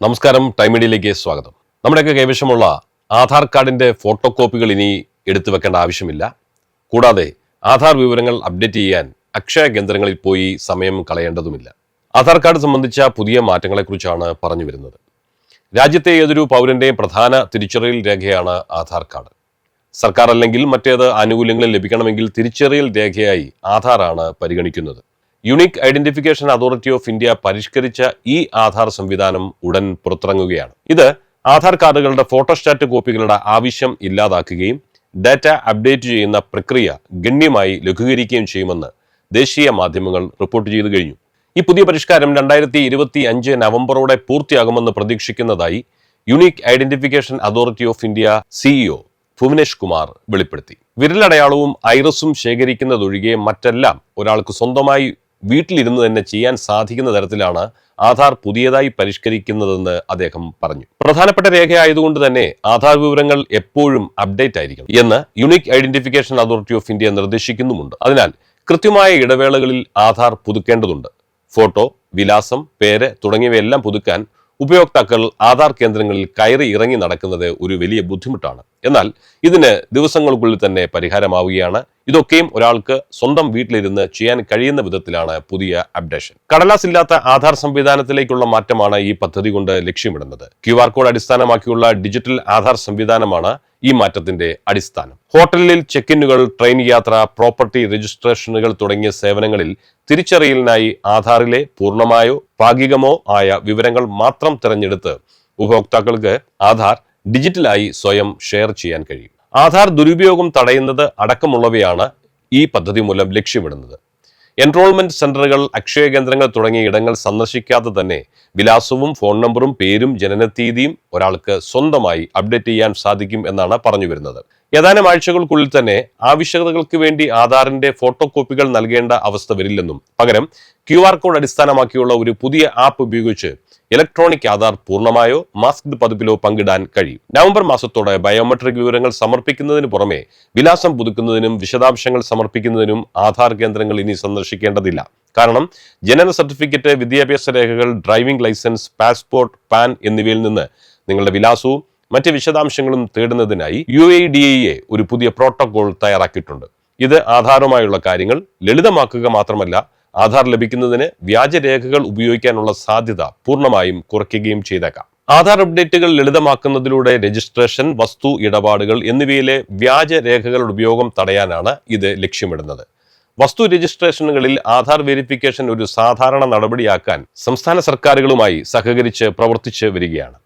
നമസ്കാരം ടൈം മീഡിയയിലേക്ക് സ്വാഗതം. നമ്മുടെയൊക്കെ കൈവശമുള്ള ആധാർ കാർഡിന്റെ ഫോട്ടോ കോപ്പികൾ ഇനി എടുത്തു വെക്കേണ്ട ആവശ്യമില്ല. കൂടാതെ ആധാർ വിവരങ്ങൾ അപ്ഡേറ്റ് ചെയ്യാൻ അക്ഷയ കേന്ദ്രങ്ങളിൽ പോയി സമയം കളയേണ്ടതുമില്ല. ആധാർ കാർഡ് സംബന്ധിച്ച പുതിയ മാറ്റങ്ങളെക്കുറിച്ചാണ് പറഞ്ഞു വരുന്നത്. രാജ്യത്തെ ഏതൊരു പൗരന്റെയും പ്രധാന തിരിച്ചറിയൽ രേഖയാണ് ആധാർ കാർഡ്. സർക്കാർ അല്ലെങ്കിൽ മറ്റേത് ആനുകൂല്യങ്ങൾ ലഭിക്കണമെങ്കിൽ തിരിച്ചറിയൽ രേഖയായി ആധാറാണ് പരിഗണിക്കുന്നത്. Unique identification authority of India പരിഷ്കരിച്ച ഈ ആധാർ സംവിധാനം ഉടൻ പുറത്തിറങ്ങുകയാണ്. ഇത് ആധാർ കാർഡുകളുടെ ഫോട്ടോസ്റ്റാറ്റ് കോപ്പികളുടെ ആവശ്യം ഇല്ലാതാക്കുകയും ഡാറ്റ അപ്ഡേറ്റ് ചെയ്യുന്ന പ്രക്രിയ ഗണ്യമായി ലഘൂകരിക്കുകയും ചെയ്യുമെന്ന് ദേശീയ മാധ്യമങ്ങൾ റിപ്പോർട്ട് ചെയ്തു കഴിഞ്ഞു. ഈ പുതിയ പരിഷ്കാരം രണ്ടായിരത്തി ഇരുപത്തി അഞ്ച് നവംബറോടെ പൂർത്തിയാകുമെന്ന് പ്രതീക്ഷിക്കുന്നതായി unique identification authority of India CEO Bhuvnesh Kumar വെളിപ്പെടുത്തി. വിരലടയാളവും ഐറസും ശേഖരിക്കുന്നതൊഴികെ മറ്റെല്ലാം ഒരാൾക്ക് സ്വന്തമായി വീട്ടിലിരുന്ന് തന്നെ ചെയ്യാൻ സാധിക്കുന്ന തരത്തിലാണ് ആധാർ പുതിയതായി പരിഷ്കരിക്കുന്നതെന്ന് അദ്ദേഹം പറഞ്ഞു. പ്രധാനപ്പെട്ട രേഖയായതുകൊണ്ട് തന്നെ ആധാർ വിവരങ്ങൾ എപ്പോഴും അപ്ഡേറ്റ് ആയിരിക്കണം എന്ന് unique identification authority of India നിർദ്ദേശിക്കുന്നുമുണ്ട്. അതിനാൽ കൃത്യമായ ഇടവേളകളിൽ ആധാർ പുതുക്കേണ്ടതുണ്ട്. ഫോട്ടോ വിലാസം പേര് തുടങ്ങിയവയെല്ലാം പുതുക്കാൻ ഉപയോക്താക്കൾ ആധാർ കേന്ദ്രങ്ങളിൽ കയറി ഇറങ്ങി നടക്കുന്നത് ഒരു വലിയ ബുദ്ധിമുട്ടാണ്. എന്നാൽ ഇതിന് ദിവസങ്ങൾക്കുള്ളിൽ തന്നെ പരിഹാരമാവുകയാണ്. ഇതൊക്കെയും ഒരാൾക്ക് സ്വന്തം വീട്ടിലിരുന്ന് ചെയ്യാൻ കഴിയുന്ന വിധത്തിലാണ് പുതിയ അപ്ഡേഷൻ കടലാസ് ഇല്ലാത്ത ആധാർ സംവിധാനത്തിലേക്കുള്ള മാറ്റമാണ് ഈ പദ്ധതി കൊണ്ട് ലക്ഷ്യമിടുന്നത്. Q R code digital Aadhaar Aadhaar സംവിധാനമാണ് ഈ മാറ്റത്തിന്റെ അടിസ്ഥാനം. ഹോട്ടലിൽ ചെക്കിന്നുകൾ ട്രെയിൻ യാത്ര പ്രോപ്പർട്ടി രജിസ്ട്രേഷനുകൾ തുടങ്ങിയ സേവനങ്ങളിൽ തിരിച്ചറിയലിനായി ആധാറിലെ പൂർണമായോ ഭാഗികമോ ആയ വിവരങ്ങൾ മാത്രം തിരഞ്ഞെടുത്ത് ഉപഭോക്താക്കൾക്ക് ആധാർ ഡിജിറ്റലായി സ്വയം ഷെയർ ചെയ്യാൻ കഴിയും. ആധാർ ദുരുപയോഗം തടയുന്നത് അടക്കമുള്ളവയാണ് ഈ പദ്ധതി മൂലം ലക്ഷ്യമിടുന്നത്. എൻറോൾമെന്റ് സെന്ററുകൾ അക്ഷയ കേന്ദ്രങ്ങൾ തുടങ്ങിയ ഇടങ്ങൾ സന്ദർശിക്കാതെ തന്നെ വിലാസവും ഫോൺ നമ്പറും പേരും ജനനത്തീയതിയും ഒരാൾക്ക് സ്വന്തമായി അപ്ഡേറ്റ് ചെയ്യാൻ സാധിക്കും എന്നാണ് പറഞ്ഞു വരുന്നത് ഏതാനും ആഴ്ചകൾക്കുള്ളിൽ തന്നെ ആവശ്യകതകൾക്ക് വേണ്ടി ആധാറിന്റെ ഫോട്ടോ കോപ്പികൾ നൽകേണ്ട അവസ്ഥ വരില്ലെന്നും പകരം ക്യു ആർ കോഡ് അടിസ്ഥാനമാക്കിയുള്ള ഒരു പുതിയ ആപ്പ് ഉപയോഗിച്ച് ഇലക്ട്രോണിക് ആധാർ പൂർണമായോ മാസ്ക്ഡ് പതിപ്പിലോ പങ്കിടാൻ കഴിയും. നവംബർ മാസത്തോടെ ബയോമെട്രിക് വിവരങ്ങൾ സമർപ്പിക്കുന്നതിന് പുറമെ വിലാസം പുതുക്കുന്നതിനും വിശദാംശങ്ങൾ സമർപ്പിക്കുന്നതിനും ആധാർ കേന്ദ്രങ്ങൾ ഇനി സന്ദർശിക്കേണ്ടതില്ല. കാരണം ജനന സർട്ടിഫിക്കറ്റ് വിദ്യാഭ്യാസ രേഖകൾ ഡ്രൈവിംഗ് ലൈസൻസ് പാസ്പോർട്ട് പാൻ എന്നിവയിൽ നിന്ന് നിങ്ങളുടെ വിലാസവും മറ്റ് വിശദാംശങ്ങളും തേടുന്നതിനായി യു ഐ ഡി എ ഒരു പുതിയ പ്രോട്ടോകോൾ തയ്യാറാക്കിയിട്ടുണ്ട്. ഇത് ആധാറുമായുള്ള കാര്യങ്ങൾ ലളിതമാക്കുക മാത്രമല്ല ആധാർ ലഭിക്കുന്നതിന് വ്യാജരേഖകൾ ഉപയോഗിക്കാനുള്ള സാധ്യത പൂർണമായും കുറയ്ക്കുകയും ചെയ്തേക്കാം. ആധാർ അപ്ഡേറ്റുകൾ ലളിതമാക്കുന്നതിലൂടെ രജിസ്ട്രേഷൻ വസ്തു ഇടപാടുകൾ എന്നിവയിലെ വ്യാജരേഖകളുടെ ഉപയോഗം തടയാനാണ് ഇത് ലക്ഷ്യമിടുന്നത്. വസ്തു രജിസ്ട്രേഷനുകളിൽ ആധാർ വെരിഫിക്കേഷൻ ഒരു സാധാരണ നടപടിയാക്കാൻ സംസ്ഥാന സർക്കാരുകളുമായി സഹകരിച്ച് പ്രവർത്തിച്ച് വരികയാണ്.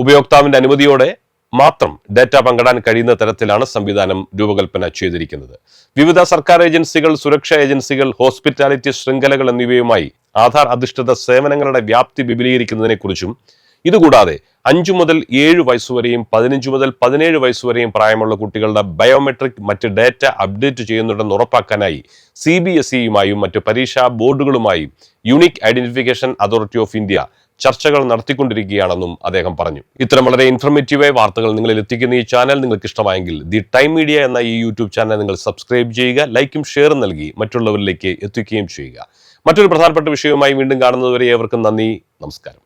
ഉപയോക്താവിന്റെ അനുമതിയോടെ മാത്രം ഡാറ്റ പങ്കിടാൻ കഴിയുന്ന തരത്തിലാണ് സംവിധാനം രൂപകൽപ്പന ചെയ്തിരിക്കുന്നത്. വിവിധ സർക്കാർ ഏജൻസികൾ സുരക്ഷാ ഏജൻസികൾ ഹോസ്പിറ്റാലിറ്റി ശൃംഖലകൾ എന്നിവയുമായി ആധാർ അധിഷ്ഠിത സേവനങ്ങളുടെ വ്യാപ്തി വിപുലീകരിക്കുന്നതിനെക്കുറിച്ചും ഇതുകൂടാതെ അഞ്ചു മുതൽ ഏഴ് വയസ്സുവരെയും പതിനഞ്ച് മുതൽ പതിനേഴ് വയസ്സുവരെയും പ്രായമുള്ള കുട്ടികളുടെ ബയോമെട്രിക് മറ്റ് ഡാറ്റ അപ്ഡേറ്റ് ചെയ്യുന്നുണ്ടെന്ന് ഉറപ്പാക്കാനായി സി ബി എസ് ഇയുമായും മറ്റ് പരീക്ഷാ ബോർഡുകളുമായും unique identification authority of India ചർച്ചകൾ നടത്തിക്കൊണ്ടിരിക്കുകയാണെന്നും അദ്ദേഹം പറഞ്ഞു. ഇത്തരം വളരെ ഇൻഫർമേറ്റീവായ വാർത്തകൾ നിങ്ങളിൽ എത്തിക്കുന്ന ഈ ചാനൽ നിങ്ങൾക്ക് ഇഷ്ടമായെങ്കിൽ ദി ടൈം മീഡിയ എന്ന ഈ യൂട്യൂബ് ചാനൽ നിങ്ങൾ സബ്സ്ക്രൈബ് ചെയ്യുക ലൈക്കും ഷെയറും നൽകി മറ്റുള്ളവരിലേക്ക് എത്തിക്കുകയും ചെയ്യുക. മറ്റൊരു പ്രധാനപ്പെട്ട വിഷയവുമായി വീണ്ടും കാണുന്നതുവരെ ഏവർക്കും നന്ദി നമസ്കാരം.